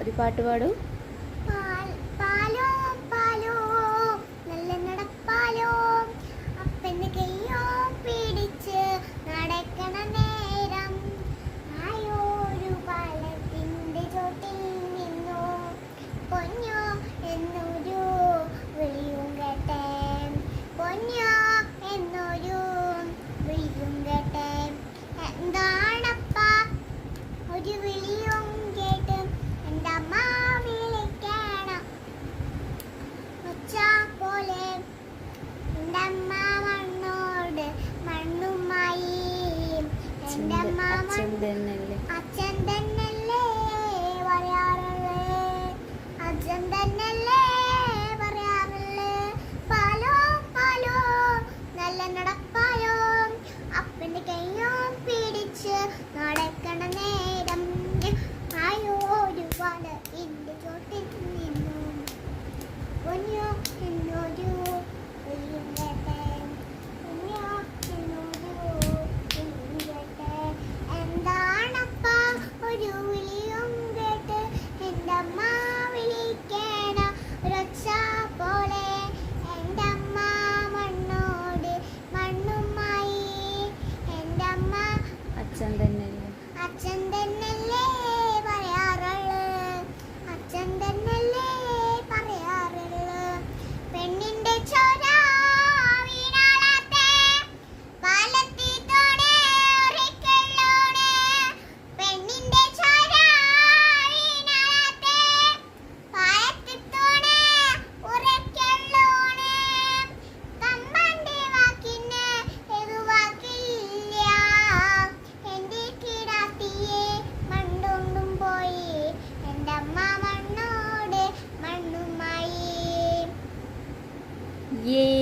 రిపార్ట్ వాడు അച്ഛൻ തന്നല്ലേ അച്ഛൻ തന്നല്ലേ പറയാറുള്ളേ? അച്ഛൻ തന്നല്ലേ പറയാറുള്ളേ? പാലോ പാലോ നല്ല നടപ്പാലോ. അപ്പന്റെ കയ്യോ പിടിച്ച് നടക്കണ നേരം ആയോ ഒരുപാട് എന്റെ ചോട്ടിൽ നിന്നു. പൊന്നോ എന്നൊരു അച്ഛൻ അച്ഛന്റെ Yay!